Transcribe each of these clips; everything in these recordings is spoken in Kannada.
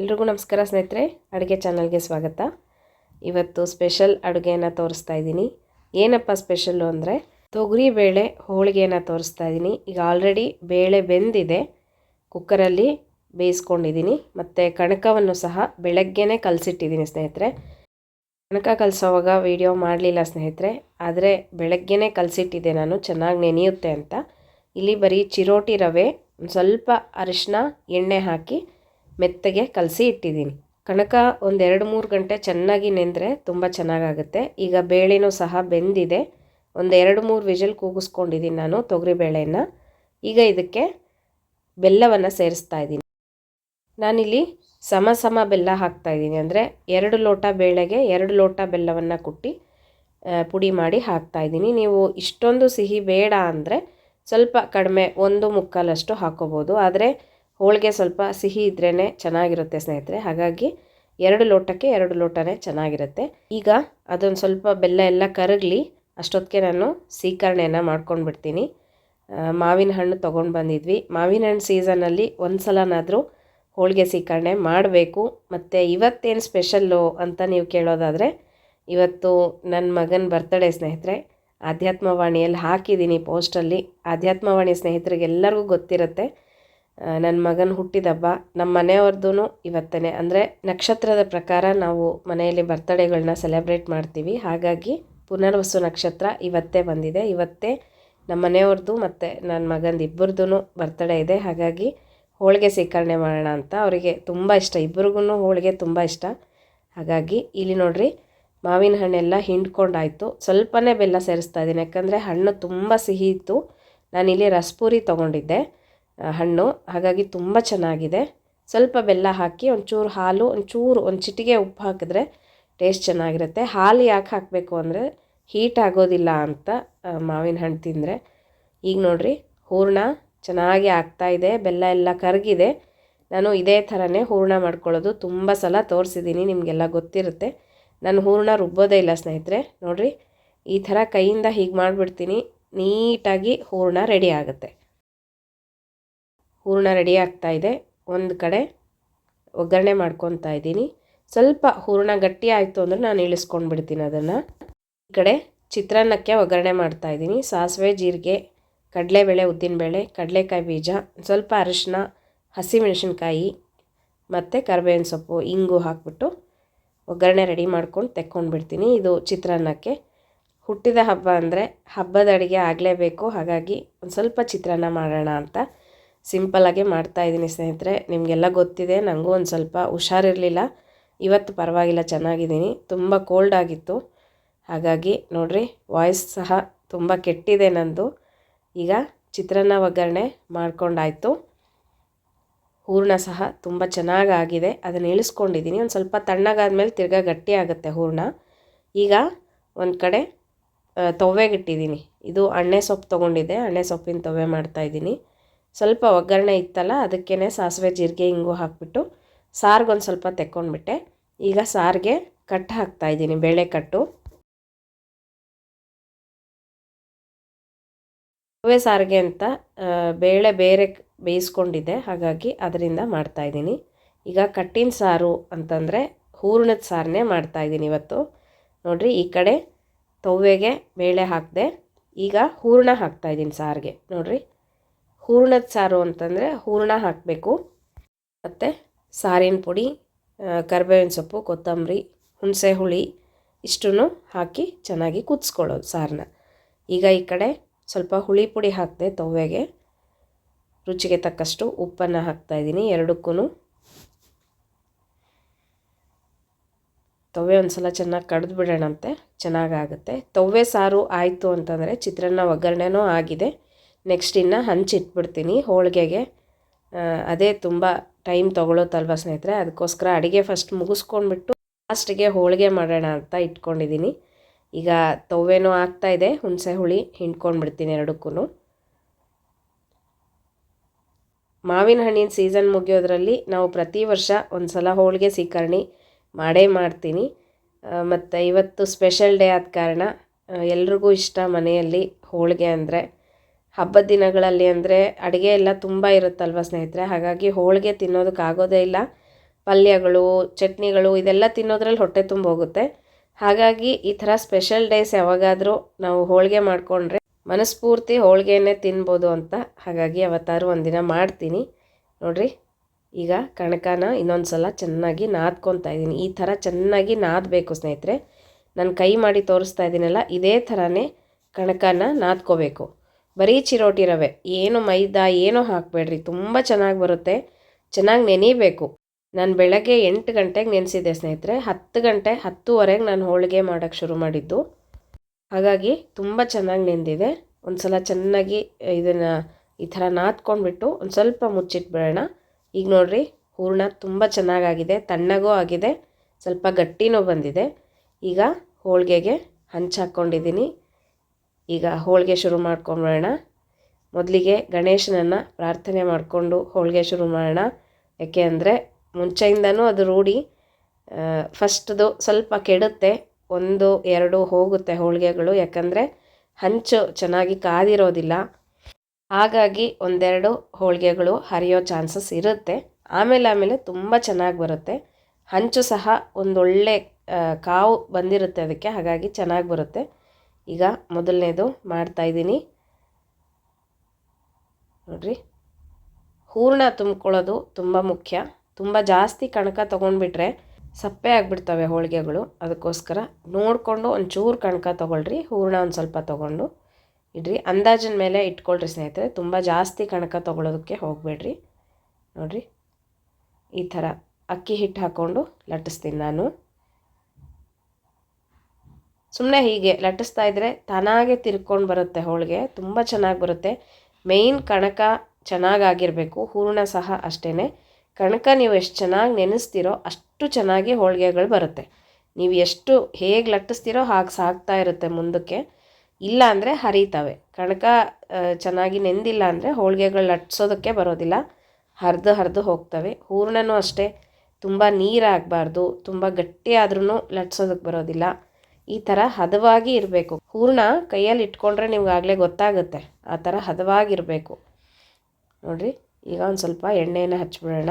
ಎಲ್ರಿಗೂ ನಮಸ್ಕಾರ ಸ್ನೇಹಿತರೆ, ಅಡುಗೆ ಚಾನಲ್ಗೆ ಸ್ವಾಗತ. ಇವತ್ತು ಸ್ಪೆಷಲ್ ಅಡುಗೆಯನ್ನು ತೋರಿಸ್ತಾ ಇದ್ದೀನಿ. ಏನಪ್ಪ ಸ್ಪೆಷಲ್ಲು ಅಂದರೆ, ತೊಗರಿ ಬೇಳೆ ಹೋಳಿಗೆಯನ್ನು ತೋರಿಸ್ತಾ ಇದ್ದೀನಿ. ಈಗ ಆಲ್ರೆಡಿ ಬೇಳೆ ಬೆಂದಿದೆ, ಕುಕ್ಕರಲ್ಲಿ ಬೇಯಿಸ್ಕೊಂಡಿದ್ದೀನಿ, ಮತ್ತು ಕಣಕವನ್ನು ಸಹ ಬೆಳಗ್ಗೆನೇ ಕಲಸಿಟ್ಟಿದ್ದೀನಿ ಸ್ನೇಹಿತರೆ. ಕಣಕ ಕಲಸೋವಾಗ ವಿಡಿಯೋ ಮಾಡಲಿಲ್ಲ ಸ್ನೇಹಿತರೆ, ಆದರೆ ಬೆಳಗ್ಗೆನೇ ಕಲಸಿಟ್ಟಿದ್ದೆ ನಾನು, ಚೆನ್ನಾಗಿ ನೆನೆಯುತ್ತೆ ಅಂತ. ಇಲ್ಲಿ ಬರೀ ಚಿರೋಟಿ ರವೆ ಸ್ವಲ್ಪ ಅರಿಶಿನ ಎಣ್ಣೆ ಹಾಕಿ ಮೆತ್ತಗೆ ಕಲಸಿ ಇಟ್ಟಿದ್ದೀನಿ. ಕಣಕ ಒಂದೆರಡು ಮೂರು ಗಂಟೆ ಚೆನ್ನಾಗಿ ನೆಂದರೆ ತುಂಬ ಚೆನ್ನಾಗಾಗುತ್ತೆ. ಈಗ ಬೇಳೆನೂ ಸಹ ಬೆಂದಿದೆ. ಒಂದು ಎರಡು ಮೂರು ವಿಜಲ್ ಕೂಗಿಸ್ಕೊಂಡಿದ್ದೀನಿ ನಾನು ತೊಗರಿ ಬೇಳೆಯನ್ನು. ಈಗ ಇದಕ್ಕೆ ಬೆಲ್ಲವನ್ನು ಸೇರಿಸ್ತಾ ಇದ್ದೀನಿ. ನಾನಿಲ್ಲಿ ಸಮ ಸಮ ಬೆಲ್ಲ ಹಾಕ್ತಾ ಇದ್ದೀನಿ. ಅಂದರೆ ಎರಡು ಲೋಟ ಬೇಳೆಗೆ ಎರಡು ಲೋಟ ಬೆಲ್ಲವನ್ನು ಕುಟ್ಟಿ ಪುಡಿ ಮಾಡಿ ಹಾಕ್ತಾ ಇದ್ದೀನಿ. ನೀವು ಇಷ್ಟೊಂದು ಸಿಹಿ ಬೇಡ ಅಂದರೆ ಸ್ವಲ್ಪ ಕಡಿಮೆ ಒಂದು ಮುಕ್ಕಾಲಷ್ಟು ಹಾಕೋಬೋದು. ಆದರೆ ಹೋಳಿಗೆ ಸ್ವಲ್ಪ ಸಿಹಿ ಇದ್ರೇ ಚೆನ್ನಾಗಿರುತ್ತೆ ಸ್ನೇಹಿತರೆ. ಹಾಗಾಗಿ ಎರಡು ಲೋಟಕ್ಕೆ ಎರಡು ಲೋಟನೇ ಚೆನ್ನಾಗಿರುತ್ತೆ. ಈಗ ಅದೊಂದು ಸ್ವಲ್ಪ ಬೆಲ್ಲ ಎಲ್ಲ ಕರಗಲಿ ಅಷ್ಟೊತ್ತಿಗೆ ನಾನು ಸೀಕರಣೆಯನ್ನು ಮಾಡ್ಕೊಂಡು ಬಿಡ್ತೀನಿ ಮಾವಿನ ಹಣ್ಣು ತೊಗೊಂಡು ಬಂದಿದ್ವಿ. ಮಾವಿನ ಹಣ್ಣು ಸೀಸನಲ್ಲಿ ಒಂದು ಸಲನಾದರೂ ಹೋಳಿಗೆ ಸೀಕರಣೆ ಮಾಡಬೇಕು. ಮತ್ತು ಇವತ್ತೇನು ಸ್ಪೆಷಲ್ಲು ಅಂತ ನೀವು ಕೇಳೋದಾದರೆ, ಇವತ್ತು ನನ್ನ ಮಗನ ಬರ್ತಡೇ ಸ್ನೇಹಿತರೆ. ಆಧ್ಯಾತ್ಮವಾಣಿಯಲ್ಲಿ ಹಾಕಿದ್ದೀನಿ ಪೋಸ್ಟಲ್ಲಿ. ಆಧ್ಯಾತ್ಮವಾಣಿ ಸ್ನೇಹಿತರಿಗೆಲ್ಲರಿಗೂ ಗೊತ್ತಿರುತ್ತೆ. ನನ್ನ ಮಗನ ಹುಟ್ಟಿದಬ್ಬ ನಮ್ಮ ಮನೆಯವ್ರದ್ದು ಇವತ್ತೇ ಅಂದರೆ ನಕ್ಷತ್ರದ ಪ್ರಕಾರ ನಾವು ಮನೆಯಲ್ಲಿ ಬರ್ತಡೇಗಳನ್ನ ಸೆಲೆಬ್ರೇಟ್ ಮಾಡ್ತೀವಿ. ಹಾಗಾಗಿ ಪುನರ್ವಸು ನಕ್ಷತ್ರ ಇವತ್ತೇ ಬಂದಿದೆ. ಇವತ್ತೇ ನಮ್ಮ ಮನೆಯವ್ರದ್ದು ಮತ್ತು ನನ್ನ ಮಗಂದು ಇಬ್ಬರದ್ದು ಬರ್ತಡೇ ಇದೆ. ಹಾಗಾಗಿ ಹೋಳಿಗೆ ಸ್ವೀಕರಣೆ ಮಾಡೋಣ ಅಂತ ಅವರಿಗೆ ತುಂಬ ಇಷ್ಟ. ಇಬ್ಬರಿಗೂ ಹೋಳಿಗೆ ತುಂಬ ಇಷ್ಟ. ಹಾಗಾಗಿ ಇಲ್ಲಿ ನೋಡ್ರಿ, ಮಾವಿನ ಹಣ್ಣೆಲ್ಲ ಹಿಂಡ್ಕೊಂಡಾಯಿತು. ಸ್ವಲ್ಪನೇ ಬೆಲ್ಲ ಸೇರಿಸ್ತಾ ಇದ್ದೀನಿ. ಯಾಕಂದರೆ ಹಣ್ಣು ತುಂಬ ಸಿಹಿ ಇತ್ತು. ನಾನಿಲ್ಲಿ ರಸ್ಪೂರಿ ತೊಗೊಂಡಿದ್ದೆ. ಹಣ್ಣು. ಹಾಗಾಗಿ ತುಂಬ ಚೆನ್ನಾಗಿದೆ. ಸ್ವಲ್ಪ ಬೆಲ್ಲ ಹಾಕಿ ಒಂಚೂರು ಹಾಲು, ಒಂಚೂರು, ಒಂದು ಚಿಟಿಗೆ ಉಪ್ಪು ಹಾಕಿದ್ರೆ ಟೇಸ್ಟ್ ಚೆನ್ನಾಗಿರುತ್ತೆ. ಹಾಲು ಯಾಕೆ ಹಾಕಬೇಕು ಅಂದರೆ ಹೀಟ್ ಆಗೋದಿಲ್ಲ ಅಂತ ಮಾವಿನ ಹಣ್ಣು ತಿಂದರೆ. ಈಗ ನೋಡಿರಿ, ಹೂರ್ಣ ಚೆನ್ನಾಗಿ ಇದೆ, ಬೆಲ್ಲ ಎಲ್ಲ ಕರಗಿದೆ. ನಾನು ಇದೇ ಥರನೇ ಹೂರ್ಣ ಮಾಡ್ಕೊಳ್ಳೋದು ತುಂಬ ಸಲ ತೋರಿಸಿದ್ದೀನಿ, ನಿಮಗೆಲ್ಲ ಗೊತ್ತಿರುತ್ತೆ. ನಾನು ಹೂರ್ಣ ರುಬ್ಬೋದೇ ಇಲ್ಲ ಸ್ನೇಹಿತರೆ. ನೋಡಿರಿ, ಈ ಥರ ಕೈಯಿಂದ ಹೀಗೆ ಮಾಡಿಬಿಡ್ತೀನಿ, ನೀಟಾಗಿ ಹೂರ್ಣ ರೆಡಿ ಆಗುತ್ತೆ. ಹೂರ್ಣ ರೆಡಿ ಆಗ್ತಾ ಇದೆ. ಒಂದು ಕಡೆ ಒಗ್ಗರಣೆ ಮಾಡ್ಕೊತಾ ಇದ್ದೀನಿ. ಸ್ವಲ್ಪ ಹೂರ್ಣ ಗಟ್ಟಿ ಆಯಿತು ಅಂದರೆ ನಾನು ಇಳಿಸ್ಕೊಂಡು ಬಿಡ್ತೀನಿ ಅದನ್ನು. ಈ ಕಡೆ ಚಿತ್ರಾನ್ನಕ್ಕೆ ಒಗ್ಗರಣೆ ಮಾಡ್ತಾ ಇದ್ದೀನಿ. ಸಾಸಿವೆ, ಜೀರಿಗೆ, ಕಡಲೆಬೇಳೆ, ಉದ್ದಿನಬೇಳೆ, ಕಡಲೆಕಾಯಿ ಬೀಜ, ಸ್ವಲ್ಪ ಅರಿಶಿನ ಹಸಿಮೆಣಸಿನ್ಕಾಯಿ ಮತ್ತು ಕರ್ಬೇವಿನ ಸೊಪ್ಪು, ಇಂಗು ಹಾಕ್ಬಿಟ್ಟು ಒಗ್ಗರಣೆ ರೆಡಿ ಮಾಡ್ಕೊಂಡು ತೆಕ್ಕೊಂಡು ಬಿಡ್ತೀನಿ. ಇದು ಚಿತ್ರಾನ್ನಕ್ಕೆ. ಹುಟ್ಟಿದ ಹಬ್ಬ ಅಂದರೆ ಹಬ್ಬದ ಅಡುಗೆ ಆಗಲೇಬೇಕು. ಹಾಗಾಗಿ ಒಂದು ಸ್ವಲ್ಪ ಚಿತ್ರಾನ್ನ ಮಾಡೋಣ ಅಂತ ಸಿಂಪಲ್ಲಾಗೆ ಮಾಡ್ತಾಯಿದ್ದೀನಿ ಸ್ನೇಹಿತರೆ, ನಿಮಗೆಲ್ಲ ಗೊತ್ತಿದೆ ನನಗೂ ಒಂದು ಸ್ವಲ್ಪ ಹುಷಾರಿರಲಿಲ್ಲ. ಇವತ್ತು ಪರವಾಗಿಲ್ಲ, ಚೆನ್ನಾಗಿದ್ದೀನಿ. ತುಂಬ ಕೋಲ್ಡ್ ಆಗಿತ್ತು. ಹಾಗಾಗಿ ನೋಡಿರಿ ವಾಯ್ಸ್ ಸಹ ತುಂಬ ಕೆಟ್ಟಿದೆ ನಂದು. ಈಗ ಚಿತ್ರಾನ್ನ ಒಗ್ಗರಣೆ ಮಾಡ್ಕೊಂಡಾಯಿತು. ಹೂರ್ಣ ಸಹ ತುಂಬ ಚೆನ್ನಾಗಿ ಆಗಿದೆ ಅದನ್ನು ಇಳಿಸ್ಕೊಂಡಿದ್ದೀನಿ. ಒಂದು ಸ್ವಲ್ಪ ತಣ್ಣಗಾದ್ಮೇಲೆ ತಿರ್ಗಾ ಗಟ್ಟಿ ಆಗುತ್ತೆ ಹೂರ್ಣ. ಈಗ ಒಂದು ಕಡೆ ತೊವೆಗೆ ತೊವ್ವೆಗಿಟ್ಟಿದ್ದೀನಿ. ಇದು ಅಣ್ಣೆ ಸೊಪ್ಪು ತೊಗೊಂಡಿದ್ದೆ. ಅಣ್ಣೆ ಸೊಪ್ಪಿನ ತೊವ್ವೆ ಮಾಡ್ತಾಯಿದ್ದೀನಿ ಸ್ವಲ್ಪ ಒಗ್ಗರಣೆ ಇತ್ತಲ್ಲ ಅದಕ್ಕೇ ಸಾಸಿವೆ ಜೀರಿಗೆ ಹಿಂಗು ಹಾಕ್ಬಿಟ್ಟು ಸಾರಿಗೊಂದು ಸ್ವಲ್ಪ ತೆಕ್ಕೊಂಡ್ಬಿಟ್ಟೆ. ಈಗ ಸಾರಿಗೆ ಕಟ್ಟು ಹಾಕ್ತಾಯಿದ್ದೀನಿ ಬೇಳೆ ಕಟ್ಟು. ಹೂವೆ ಸಾರಿಗೆ ಅಂತ ಬೇಳೆ ಬೇರೆ ಬೇಯಿಸ್ಕೊಂಡಿದ್ದೆ, ಹಾಗಾಗಿ ಅದರಿಂದ ಮಾಡ್ತಾಯಿದ್ದೀನಿ ಈಗ ಕಟ್ಟಿನ ಸಾರು ಅಂತಂದರೆ ಹೂರ್ಣದ ಸಾರನ್ನೇ ಮಾಡ್ತಾಯಿದ್ದೀನಿ ಇವತ್ತು. ನೋಡಿರಿ, ಈ ಕಡೆ ತೊವ್ವೆಗೆ ಬೇಳೆ ಹಾಕಿದೆ, ಈಗ ಹೂರ್ಣ ಹಾಕ್ತಾಯಿದ್ದೀನಿ ಸಾರಿಗೆ. ನೋಡ್ರಿ ಹೂರ್ಣದ ಸಾರು ಅಂತಂದರೆ ಹೂರ್ಣ ಹಾಕಬೇಕು. ಮತ್ತು ಸಾರಿನ ಪುಡಿ ಕರ್ಬೇವಿನ ಸೊಪ್ಪು, ಕೊತ್ತಂಬರಿ, ಹುಣಸೆ ಹುಳಿ ಇಷ್ಟನ್ನು ಹಾಕಿ ಚೆನ್ನಾಗಿ ಕುದಿಸ್ಕೊಳ್ಳೋದು ಸಾರನ್ನ ಈಗ ಈ ಕಡೆ ಸ್ವಲ್ಪ ಹುಳಿ ಪುಡಿ ಹಾಕಿದೆ ತವ್ವೆಗೆ. ರುಚಿಗೆ ತಕ್ಕಷ್ಟು ಉಪ್ಪನ್ನು ಹಾಕ್ತಾಯಿದ್ದೀನಿ ಎರಡಕ್ಕೂ ತವ್ವೆ ಒಂದು ಸಲ ಚೆನ್ನಾಗಿ ಕಡ್ದು ಬಿಡೋಣಂತೆ ಚೆನ್ನಾಗಾಗುತ್ತೆ ತವ್ವೆ ಸಾರು ಆಯಿತು ಅಂತಂದರೆ ಚಿತ್ರಾನ್ನ ಒಗ್ಗರಣೆನೂ ಆಗಿದೆ. ನೆಕ್ಸ್ಟ್ ಇನ್ನು ಹಂಚಿಟ್ಬಿಡ್ತೀನಿ ಹೋಳಿಗೆಗೆ. ಅದೇ ತುಂಬ ಟೈಮ್ ತೊಗೊಳುತ್ತಲ್ವ ಸ್ನೇಹಿತರೆ? ಅದಕ್ಕೋಸ್ಕರ ಅಡುಗೆ ಫಸ್ಟ್ ಮುಗಿಸ್ಕೊಂಡ್ಬಿಟ್ಟು ಲಾಸ್ಟಿಗೆ ಹೋಳಿಗೆ ಮಾಡೋಣ ಅಂತ ಇಟ್ಕೊಂಡಿದ್ದೀನಿ ಈಗ ತೊವ್ವೆನೂ ಆಗ್ತಾಯಿದೆ ಹುಣಸೆ ಹುಳಿ ಹಿಂಡ್ಕೊಂಡ್ಬಿಡ್ತೀನಿ ಎರಡಕ್ಕೂ ಮಾವಿನ ಹಣ್ಣಿನ ಸೀಸನ್ ಮುಗಿಯೋದ್ರಲ್ಲಿ ನಾವು ಪ್ರತಿ ವರ್ಷ ಒಂದು ಸಲ ಹೋಳಿಗೆ ಸೀಕರ್ಣಿ ಮಾಡೇ ಮಾಡ್ತೀನಿ. ಮತ್ತು ಇವತ್ತು ಸ್ಪೆಷಲ್ ಡೇ ಆದ ಕಾರಣ ಎಲ್ರಿಗೂ ಇಷ್ಟ ಮನೆಯಲ್ಲಿ ಹೋಳಿಗೆ ಅಂದರೆ ಹಬ್ಬದ ದಿನಗಳಲ್ಲಿ ಅಂದರೆ ಅಡುಗೆ ಎಲ್ಲ ತುಂಬ ಇರುತ್ತಲ್ವ ಸ್ನೇಹಿತರೆ? ಹಾಗಾಗಿ ಹೋಳಿಗೆ ತಿನ್ನೋದಕ್ಕಾಗೋದೇ ಇಲ್ಲ. ಪಲ್ಯಗಳು, ಚಟ್ನಿಗಳು ಇದೆಲ್ಲ ತಿನ್ನೋದ್ರಲ್ಲಿ ಹೊಟ್ಟೆ ತುಂಬ ಹೋಗುತ್ತೆ. ಹಾಗಾಗಿ ಈ ಥರ ಸ್ಪೆಷಲ್ ಡೇಸ್ ಯಾವಾಗಾದರೂ ನಾವು ಹೋಳಿಗೆ ಮಾಡಿಕೊಂಡ್ರೆ ಮನಸ್ಫೂರ್ತಿ ಹೋಳಿಗೆನೇ ತಿನ್ಬೋದು ಅಂತ ಹಾಗಾಗಿ ಅವತ್ತಾರು ಒಂದಿನ ಮಾಡ್ತೀನಿ. ನೋಡಿರಿ, ಈಗ ಕಣಕನ ಇನ್ನೊಂದು ಸಲ ಚೆನ್ನಾಗಿ ನಾದ್ಕೊತಾ ಇದ್ದೀನಿ. ಈ ಥರ ಚೆನ್ನಾಗಿ ನಾದಬೇಕು ಸ್ನೇಹಿತರೆ. ನಾನು ಕೈ ಮಾಡಿ ತೋರಿಸ್ತಾ ಇದ್ದೀನಲ್ಲ, ಇದೇ ಥರನೇ ಕಣಕನ ನಾದ್ಕೋಬೇಕು. ಬರೀ ಚಿರೋಟಿ ರವೆ, ಏನು ಮೈದಾ, ಏನೂ ಹಾಕಬೇಡ್ರಿ, ತುಂಬ ಚೆನ್ನಾಗಿ ಬರುತ್ತೆ. ಚೆನ್ನಾಗಿ ನೆನೀಬೇಕು. ನಾನು ಬೆಳಗ್ಗೆ ಎಂಟು ಗಂಟೆಗೆ ನೆನೆಸಿದ್ದೆ ಸ್ನೇಹಿತರೆ, ಹತ್ತು ಗಂಟೆ, ಹತ್ತುವರೆಗೆ ನಾನು ಹೋಳಿಗೆ ಮಾಡೋಕ್ಕೆ ಶುರು ಮಾಡಿದ್ದು. ಹಾಗಾಗಿ ತುಂಬ ಚೆನ್ನಾಗಿ ನೆಂದಿದೆ. ಒಂದು ಸಲ ಚೆನ್ನಾಗಿ ಇದನ್ನು ಈ ಥರ ನಾದ್ಕೊಂಡ್ಬಿಟ್ಟು ಒಂದು ಸ್ವಲ್ಪ ಮುಚ್ಚಿಟ್ಬಿಡೋಣ. ಈಗ ನೋಡಿರಿ, ಹೂರ್ಣ ತುಂಬ ಚೆನ್ನಾಗಾಗಿದೆ, ತಣ್ಣಗೂ ಆಗಿದೆ, ಸ್ವಲ್ಪ ಗಟ್ಟಿನೂ ಬಂದಿದೆ. ಈಗ ಹೋಳಿಗೆಗೆ ಹಂಚಾಕ್ಕೊಂಡಿದ್ದೀನಿ ಈಗ ಹೋಳಿಗೆ ಶುರು ಮಾಡ್ಕೊಂಬಿಡೋಣ ಮೊದಲಿಗೆ ಗಣೇಶನನ್ನು ಪ್ರಾರ್ಥನೆ ಮಾಡಿಕೊಂಡು ಹೋಳಿಗೆ ಶುರು ಮಾಡೋಣ. ಯಾಕೆ ಅಂದರೆ ಮುಂಚೆಯಿಂದನೂ ಅದು ರೂಢಿ. ಫಸ್ಟ್ದು ಸ್ವಲ್ಪ ಕೆಡುತ್ತೆ, ಒಂದು, ಎರಡು ಹೋಗುತ್ತೆ ಹೋಳಿಗೆಗಳು. ಯಾಕಂದರೆ ಹಂಚು ಚೆನ್ನಾಗಿ ಕಾದಿರೋದಿಲ್ಲ. ಹಾಗಾಗಿ ಒಂದೆರಡು ಹೋಳಿಗೆಗಳು ಹರಿಯೋ ಚಾನ್ಸಸ್ ಇರುತ್ತೆ. ಆಮೇಲೆ ಆಮೇಲೆ ತುಂಬ ಚೆನ್ನಾಗಿ ಬರುತ್ತೆ. ಹಂಚು ಸಹ ಒಂದೊಳ್ಳೆ ಕಾವು ಬಂದಿರುತ್ತೆ ಅದಕ್ಕೆ, ಹಾಗಾಗಿ ಚೆನ್ನಾಗಿ ಬರುತ್ತೆ. ಈಗ ಮೊದಲನೇದು ಮಾಡ್ತಾಯಿದ್ದೀನಿ ನೋಡಿರಿ. ಹೂರಣ ತುಂಬ್ಕೊಳ್ಳೋದು ತುಂಬ ಮುಖ್ಯ. ತುಂಬ ಜಾಸ್ತಿ ಕಣಕ ತೊಗೊಂಡ್ಬಿಟ್ರೆ ಸಪ್ಪೆ ಆಗಿಬಿಡ್ತವೆ ಹೋಳಿಗೆಗಳು. ಅದಕ್ಕೋಸ್ಕರ ನೋಡಿಕೊಂಡು ಒಂಚೂರು ಕಣಕ ತೊಗೊಳ್ರಿ. ಹೂರಣ ಒಂದು ಸ್ವಲ್ಪ ತೊಗೊಂಡು. ಇಡ್ರಿ. ಅಂದಾಜಿನ ಮೇಲೆ ಇಟ್ಕೊಳ್ರಿ ಸ್ನೇಹಿತರೆ. ತುಂಬ ಜಾಸ್ತಿ ಕಣಕ ತೊಗೊಳೋದಕ್ಕೆ ಹೋಗಬೇಡ್ರಿ. ನೋಡಿರಿ. ಈ ಥರ ಅಕ್ಕಿ ಹಿಟ್ಟು ಹಾಕ್ಕೊಂಡು ಲಟ್ಟಿಸ್ತೀನಿ ನಾನು. ಸುಮ್ಮನೆ ಹೀಗೆ ಲಟ್ಟಿಸ್ತಾ ಇದ್ದರೆ ತಾನಾಗೆ ತಿರ್ಕೊಂಡು ಬರುತ್ತೆ ಹೋಳಿಗೆ, ತುಂಬ ಚೆನ್ನಾಗಿ ಬರುತ್ತೆ. ಮೇಯ್ನ್ ಕಣಕ ಚೆನ್ನಾಗಾಗಿರಬೇಕು, ಹೂರ್ಣ ಸಹ ಅಷ್ಟೇ ಕಣಕ ನೀವು ಎಷ್ಟು ಚೆನ್ನಾಗಿ ನೆನೆಸ್ತೀರೋ ಅಷ್ಟು ಚೆನ್ನಾಗಿ ಹೋಳಿಗೆಗಳು ಬರುತ್ತೆ. ನೀವು ಎಷ್ಟು ಹೇಗೆ ಲಟ್ಟಿಸ್ತೀರೋ ಹಾಗೆ ಸಾಕ್ತಾ ಇರುತ್ತೆ ಮುಂದಕ್ಕೆ. ಇಲ್ಲ ಅಂದರೆ ಹರಿತಾವೆ. ಕಣಕ ಚೆನ್ನಾಗಿ ನೆಂದಿಲ್ಲ ಅಂದರೆ ಹೋಳಿಗೆಗಳು ಲಟ್ಸೋದಕ್ಕೆ ಬರೋದಿಲ್ಲ. ಹರಿದು ಹರಿದು ಹೋಗ್ತವೆ. ಹೂರ್ಣನೂ ಅಷ್ಟೇ. ತುಂಬ ನೀರಾಗಬಾರ್ದು ತುಂಬ ಗಟ್ಟಿ ಆದ್ರೂ ಲಟ್ಸೋದಕ್ಕೆ ಬರೋದಿಲ್ಲ. ಈ ಥರ ಹದವಾಗಿ ಇರಬೇಕು. ಹೂರ್ಣ ಕೈಯಲ್ಲಿ ಇಟ್ಕೊಂಡ್ರೆ ನಿಮ್ಗೆ ಆಗಲೇ ಗೊತ್ತಾಗುತ್ತೆ. ಆ ಥರ ಹದವಾಗಿರಬೇಕು. ನೋಡಿರಿ, ಈಗ ಒಂದು ಸ್ವಲ್ಪ ಎಣ್ಣೆಯನ್ನು ಹಚ್ಬಿಡೋಣ.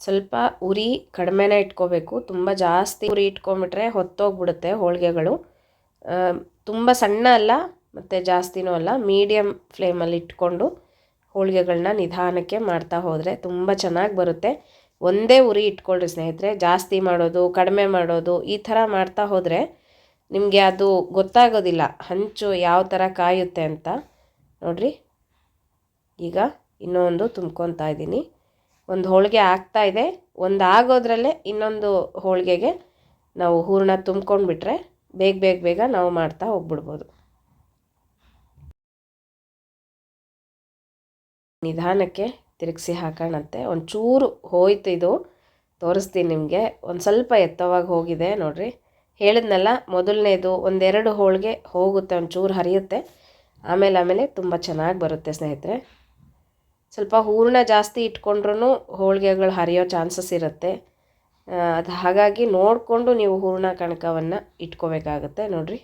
ಸ್ವಲ್ಪ ಉರಿ ಕಡಿಮೆನೇ ಇಟ್ಕೋಬೇಕು. ತುಂಬ ಜಾಸ್ತಿ ಉರಿ ಇಟ್ಕೊಂಬಿಟ್ರೆ ಹೊತ್ತೋಗ್ಬಿಡುತ್ತೆ ಹೋಳಿಗೆಗಳು. ತುಂಬ ಸಣ್ಣ ಅಲ್ಲ, ಮತ್ತು ಜಾಸ್ತಿನೂ ಅಲ್ಲ ಮೀಡಿಯಮ್ ಫ್ಲೇಮಲ್ಲಿ ಇಟ್ಕೊಂಡು ಹೋಳಿಗೆಗಳನ್ನ ನಿಧಾನಕ್ಕೆ ಮಾಡ್ತಾ ಹೋದರೆ ತುಂಬ ಚೆನ್ನಾಗಿ ಬರುತ್ತೆ. ಒಂದೇ ಉರಿ ಇಟ್ಕೊಳ್ರಿ ಸ್ನೇಹಿತರೆ. ಜಾಸ್ತಿ ಮಾಡೋದು, ಕಡಿಮೆ ಮಾಡೋದು, ಈ ಥರ ಮಾಡ್ತಾ ಹೋದರೆ ನಿಮಗೆ ಅದು ಗೊತ್ತಾಗೋದಿಲ್ಲ. ಹಂಚು ಯಾವ ಥರ ಕಾಯುತ್ತೆ ಅಂತ. ನೋಡಿರಿ. ಈಗ ಇನ್ನೊಂದು ತುಂಬ್ಕೊತಾ ಇದ್ದೀನಿ. ಒಂದು ಹೋಳಿಗೆ ಆಗ್ತಾ ಇದೆ. ಒಂದು ಆಗೋದ್ರಲ್ಲೇ ಇನ್ನೊಂದು ಹೋಳಿಗೆಗೆ ನಾವು ಹೂರಣ ತುಂಬ್ಕೊಂಡ್ಬಿಟ್ರೆ ಬೇಗ ಬೇಗ ಬೇಗ ನಾವು ಮಾಡ್ತಾ ಹೋಗ್ಬಿಡ್ಬೋದು. ನಿಧಾನಕ್ಕೆ ತಿರುಗಿಸಿ ಹಾಕೋಣಂತೆ. ಒಂಚೂರು ಹೋಯ್ತು ಇದು. ತೋರಿಸ್ತೀನಿ ನಿಮಗೆ. ಒಂದು ಸ್ವಲ್ಪ ಎತ್ತವಾಗಿ ಹೋಗಿದೆ ನೋಡಿರಿ. ಹೇಳಿದ್ನಲ್ಲ, ಮೊದಲನೇದು ಒಂದೆರಡು ಹೋಳಿಗೆ ಹೋಗುತ್ತೆ, ಒಂಚೂರು ಹರಿಯುತ್ತೆ. ಆಮೇಲೆ ಆಮೇಲೆ ತುಂಬ ಚೆನ್ನಾಗಿ ಬರುತ್ತೆ ಸ್ನೇಹಿತರೆ. ಸ್ವಲ್ಪ ಹೂರಣ ಜಾಸ್ತಿ ಇಟ್ಕೊಂಡ್ರೂ ಹೋಳಿಗೆಗಳು ಹರಿಯೋ ಚಾನ್ಸಸ್ ಇರುತ್ತೆ. ಅದು ಹಾಗಾಗಿ ನೋಡಿಕೊಂಡು ನೀವು ಹೂರಣ ಕಣಕವನ್ನು ಇಟ್ಕೋಬೇಕಾಗತ್ತೆ ನೋಡಿರಿ.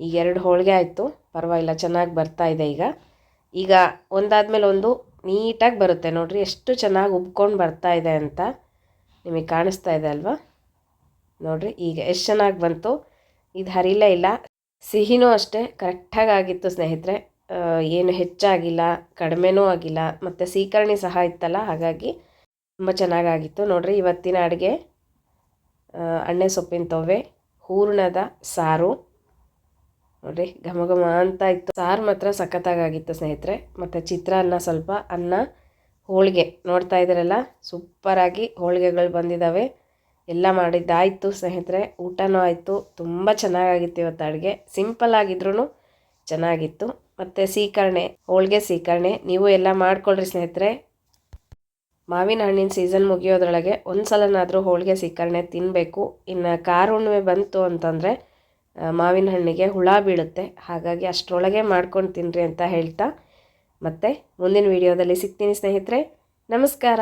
ಈಗ ಎರಡು ಹೋಳಿಗೆ ಆಯಿತು. ಪರವಾಗಿಲ್ಲ, ಚೆನ್ನಾಗಿ ಬರ್ತಾ ಇದೆ ಈಗ. ಈಗ ಒಂದಾದ್ಮೇಲೆ ಒಂದು ನೀಟಾಗಿ ಬರುತ್ತೆ ನೋಡಿರಿ, ಎಷ್ಟು ಚೆನ್ನಾಗಿ ಉಬ್ಕೊಂಡು ಬರ್ತಾ ಇದೆ ಅಂತ ನಿಮಗೆ ಕಾಣಿಸ್ತಾ ಇದೆ ಅಲ್ವಾ? ನೋಡಿರಿ, ಈಗ ಎಷ್ಟು ಚೆನ್ನಾಗಿ ಬಂತು. ಇದು ಹರಿಲೇ ಇಲ್ಲ. ಸಿಹಿನೂ ಅಷ್ಟೇ ಕರೆಕ್ಟಾಗಿ ಆಗಿತ್ತು ಸ್ನೇಹಿತರೆ. ಏನು ಹೆಚ್ಚಾಗಿಲ್ಲ, ಕಡಿಮೆನೂ ಆಗಿಲ್ಲ, ಮತ್ತು ಸೀಕರಣೆ ಸಹ ಇತ್ತಲ್ಲ, ಹಾಗಾಗಿ ತುಂಬ ಚೆನ್ನಾಗಾಗಿತ್ತು ನೋಡಿರಿ, ಇವತ್ತಿನ ಅಡುಗೆ ಅಣ್ಣೆ ಸೊಪ್ಪಿನ ತೊವೆ ಹೂರ್ಣದ ಸಾರು. ನೋಡಿರಿ ಘಮ ಘಮ ಅಂತ ಇತ್ತು. ಸಾರು ಮಾತ್ರ ಸಖತ್ತಾಗಿತ್ತು ಸ್ನೇಹಿತರೆ. ಮತ್ತು ಚಿತ್ರಾನ್ನ ಸ್ವಲ್ಪ ಅನ್ನ ಹೋಳಿಗೆ ನೋಡ್ತಾ ಇದ್ದೀರಲ್ಲ ಸೂಪರಾಗಿ ಹೋಳಿಗೆಗಳು ಬಂದಿದ್ದಾವೆ ಎಲ್ಲ ಮಾಡಿದ್ದಾಯಿತು ಸ್ನೇಹಿತರೆ. ಊಟನೂ ಆಯಿತು, ತುಂಬ ಚೆನ್ನಾಗಾಗಿತ್ತು ಇವತ್ತು ಅಡುಗೆ. ಸಿಂಪಲ್ ಆಗಿದ್ರೂ ಚೆನ್ನಾಗಿತ್ತು. ಮತ್ತು ಸೀಕರಣೆ, ಹೋಳಿಗೆ ಸೀಕರಣೆ, ನೀವು ಎಲ್ಲ ಮಾಡ್ಕೊಳ್ರಿ ಸ್ನೇಹಿತರೆ. ಮಾವಿನ ಹಣ್ಣಿನ ಸೀಸನ್ ಮುಗಿಯೋದ್ರೊಳಗೆ ಒಂದು ಸಲನಾದರೂ ಹೋಳಿಗೆ ಸೀಕರಣೆ ತಿನ್ನಬೇಕು ಇನ್ನು ಕಾರು ಹುಣ್ಣಿಮೆ ಬಂತು ಅಂತಂದರೆ ಮಾವಿನ ಹಣ್ಣಿಗೆ ಹುಳ ಬೀಳುತ್ತೆ. ಹಾಗಾಗಿ ಅಷ್ಟರೊಳಗೆ ಮಾಡ್ಕೊಂಡು ತಿನ್ನಿರಿ ಅಂತ ಹೇಳ್ತಾ ಮತ್ತು ಮುಂದಿನ ವಿಡಿಯೋದಲ್ಲಿ ಸಿಗ್ತೀನಿ ಸ್ನೇಹಿತರೆ. ನಮಸ್ಕಾರ.